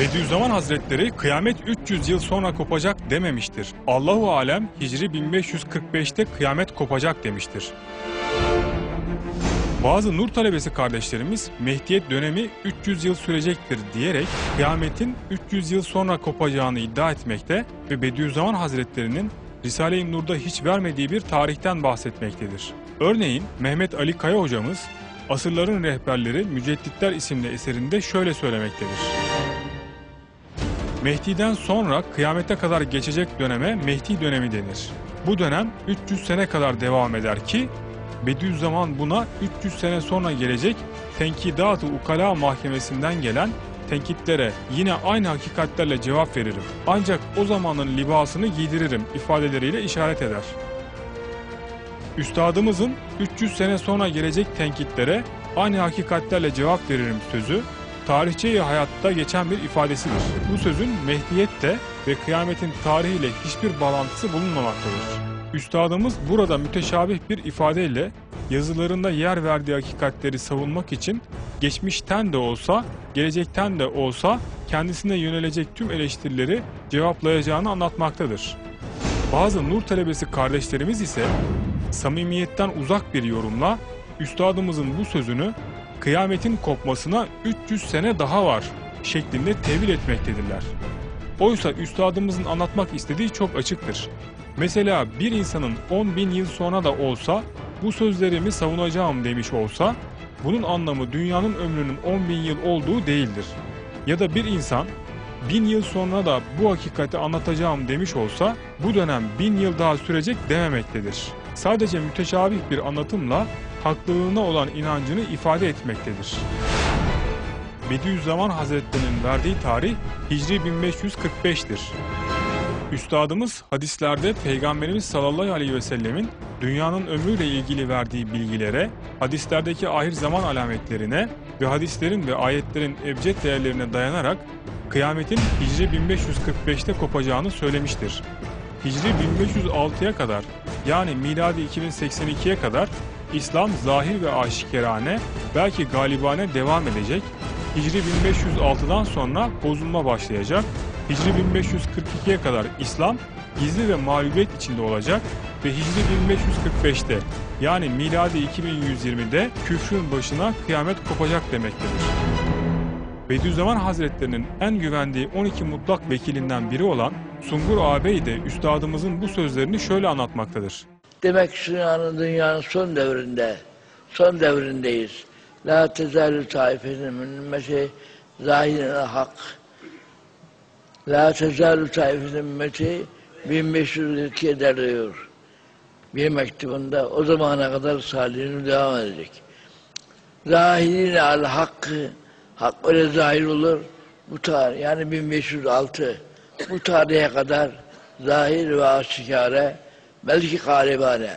Bediüzzaman Hazretleri kıyamet 300 yıl sonra kopacak dememiştir. Allahu alem Hicri 1545'te kıyamet kopacak demiştir. Bazı nur talebesi kardeşlerimiz Mehdiyet dönemi 300 yıl sürecektir diyerek kıyametin 300 yıl sonra kopacağını iddia etmekte ve Bediüzzaman Hazretlerinin Risale-i Nur'da hiç vermediği bir tarihten bahsetmektedir. Örneğin Mehmet Ali Kaya hocamız Asırların Rehberleri Mücedditler isimli eserinde şöyle söylemektedir. Mehdi'den sonra kıyamete kadar geçecek döneme Mehdi dönemi denir. Bu dönem 300 sene kadar devam eder ki Bediüzzaman buna 300 sene sonra gelecek Tenkidat-ı Ukala Mahkemesi'nden gelen tenkitlere yine aynı hakikatlerle cevap veririm. Ancak o zamanın libasını giydiririm ifadeleriyle işaret eder. Üstadımızın 300 sene sonra gelecek tenkitlere aynı hakikatlerle cevap veririm sözü tarihçeyi hayatta geçen bir ifadesidir. Bu sözün Mehdiyette ve kıyametin tarihiyle hiçbir bağlantısı bulunmamaktadır. Üstadımız burada müteşabih bir ifadeyle yazılarında yer verdiği hakikatleri savunmak için geçmişten de olsa, gelecekten de olsa kendisine yönelecek tüm eleştirileri cevaplayacağını anlatmaktadır. Bazı nur talebesi kardeşlerimiz ise samimiyetten uzak bir yorumla üstadımızın bu sözünü kıyametin kopmasına 300 sene daha var şeklinde tevil etmektedirler. Oysa üstadımızın anlatmak istediği çok açıktır. Mesela bir insanın 10 bin yıl sonra da olsa bu sözlerimi savunacağım demiş olsa bunun anlamı dünyanın ömrünün 10 bin yıl olduğu değildir. Ya da bir insan bin yıl sonra da bu hakikati anlatacağım demiş olsa bu dönem bin yıl daha sürecek dememektedir. Sadece müteşabih bir anlatımla haklılığına olan inancını ifade etmektedir. Bediüzzaman Hazretleri'nin verdiği tarih Hicri 1545'tir. Üstadımız hadislerde Peygamberimiz sallallahu aleyhi ve sellemin dünyanın ömrüyle ilgili verdiği bilgilere, hadislerdeki ahir zaman alametlerine ve hadislerin ve ayetlerin ebced değerlerine dayanarak kıyametin Hicri 1545'te kopacağını söylemiştir. Hicri 1506'ya kadar yani miladi 2082'ye kadar İslam zahir ve aşikarane belki galibane devam edecek. Hicri 1506'dan sonra bozulma başlayacak. Hicri 1542'ye kadar İslam gizli ve mağlubiyet içinde olacak ve Hicri 1545'te yani miladi 2120'de küfrün başına kıyamet kopacak demektedir. Bediüzzaman Hazretlerinin en güvendiği 12 mutlak vekilinden biri olan Sungur ağabey de üstadımızın bu sözlerini şöyle anlatmaktadır. Demek dünyanın, dünyanın son devrinde, son devrindeyiz. La tezalü taifetin min ümmeti zahirine hak. La tezalü taifetin ümmeti 1502 eder diyor. Bir mektubunda o zamana kadar salihini devam edecek. Zahirine al hakkı, hak öyle zahir olur. Bu tarih yani 1506 bu tarihe kadar zahir ve aşikare belki galibane.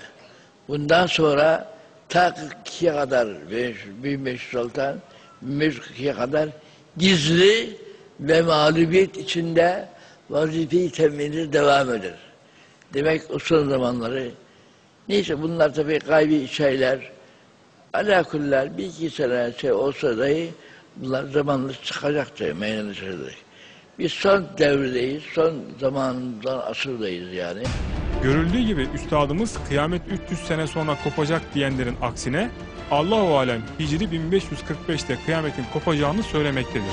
Bundan sonra ta 42'ye kadar 1506'dan 1542'ye kadar gizli ve mağlubiyet içinde vazife-i temini devam eder. Demek o son zamanları neyse bunlar tabii gaybi şeyler alakuller bir iki sene şey olsa dahi bunlar zamanla çıkacaktır meydana çıkacak. Biz son devredeyiz, son zamandan asırdayız yani. Görüldüğü gibi üstadımız kıyamet 300 sene sonra kopacak diyenlerin aksine Allahu alem Hicri 1545'te kıyametin kopacağını söylemektedir.